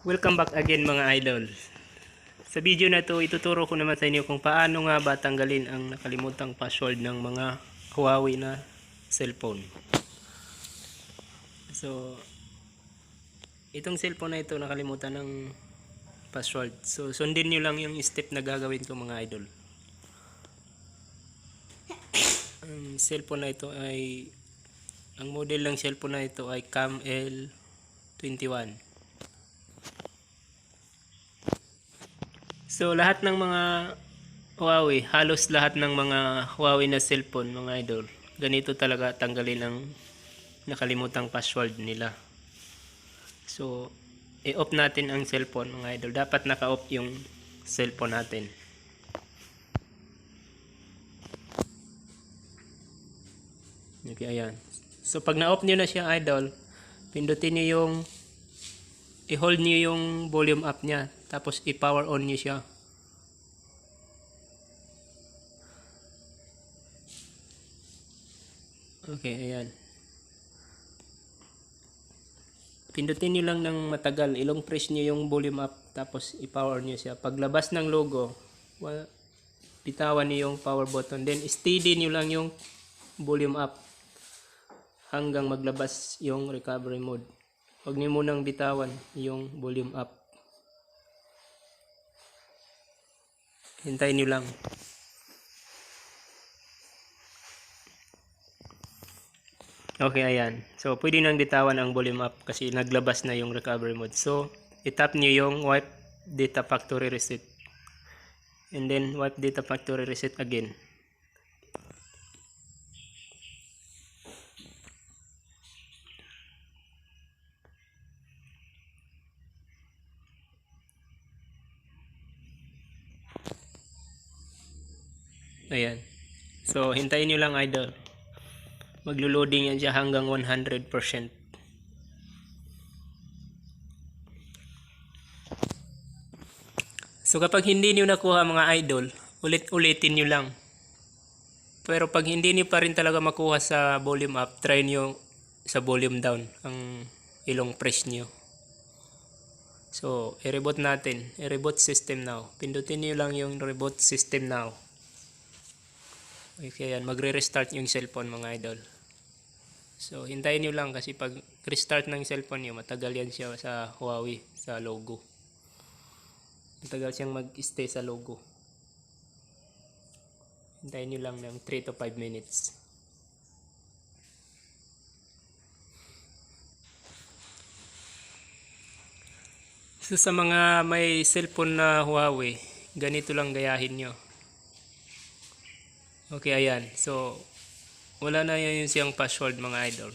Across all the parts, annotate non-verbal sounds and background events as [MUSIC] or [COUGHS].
Welcome back again mga idol. Sa video na to, ituturo ko naman sa inyo kung paano nga ba tanggalin ang nakalimutang password ng mga Huawei na cellphone. So, itong cellphone na ito nakalimutan ng password. So, sundin nyo lang yung step na gagawin ko mga idol. [COUGHS] Ang cellphone na ito ay ang model ng cellphone na ito ay Cam L21. So lahat ng mga Huawei, halos lahat ng mga Huawei na cellphone mga idol, ganito talaga tanggalin ang nakalimutang password nila. So i-off natin ang cellphone mga idol. Dapat naka-off yung cellphone natin. Okay, ayan. So pag na-off nyo na siya idol, pindutin nyo yung i-hold nyo yung volume up niya tapos i-power on nyo siya. Okay, ayan. Pindutin nyo lang ng matagal. Ilong press nyo yung volume up tapos i-power nyo siya. Paglabas ng logo, wa- bitawan nyo yung power button. Then steady nyo lang yung volume up hanggang maglabas yung recovery mode. Huwag niyo munang bitawan yung volume up. Hintayin niyo lang. Okay, ayan. So, pwede nang bitawan ang volume up kasi naglabas na yung recovery mode. So, itap niyo yung wipe data factory reset. And then, wipe data factory reset again. Ayan. So, hintayin nyo lang idol. Maglo-loading yan siya hanggang 100%. So, kapag hindi nyo nakuha mga idol, ulit-ulitin nyo lang. Pero pag hindi nyo pa rin talaga makuha sa volume up, try nyo sa volume down ang ilong press nyo. So, i-reboot natin. I-reboot system now. Pindutin nyo lang yung reboot system now. Okay, yan. Magre-restart yung cellphone mga idol. So, hintayin nyo lang kasi pag restart ng cellphone nyo, matagal yan siya sa Huawei, sa logo. Matagal siyang mag-stay sa logo. Hintayin nyo lang ng 3 to 5 minutes. So, sa mga may cellphone na Huawei, ganito lang gayahin nyo. Okay, ayan. So, wala na yan yung siyang password mga idol.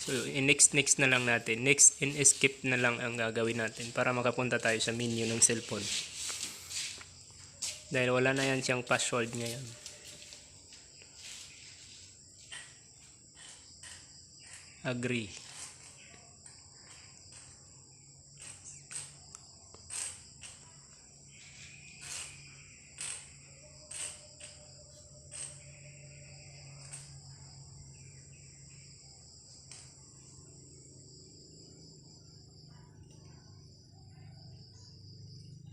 So, in-next next na lang natin. Next in escape na lang ang gagawin natin para makapunta tayo sa menu ng cellphone. Dahil wala na yan siyang password ngayon. Agree.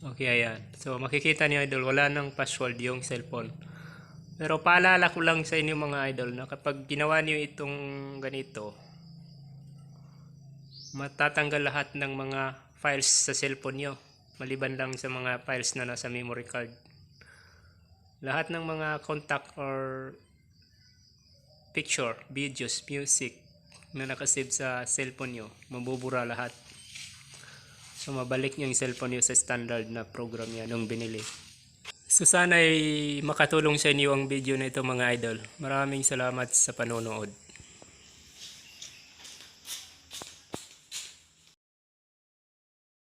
Okay, ayan. So, makikita niyo idol, wala nang password yung cellphone. Pero paalala ko lang sa inyo mga idol na kapag ginawa niyo itong ganito, matatanggal lahat ng mga files sa cellphone niyo. Maliban lang sa mga files na nasa memory card. Lahat ng mga contact or picture, videos, music na nakasave sa cellphone niyo, mabubura lahat. So mabalik yung cellphone niyo sa standard na program niya nung binili. So sana ay makatulong sa inyo ang video na ito mga idol. Maraming salamat sa panonood.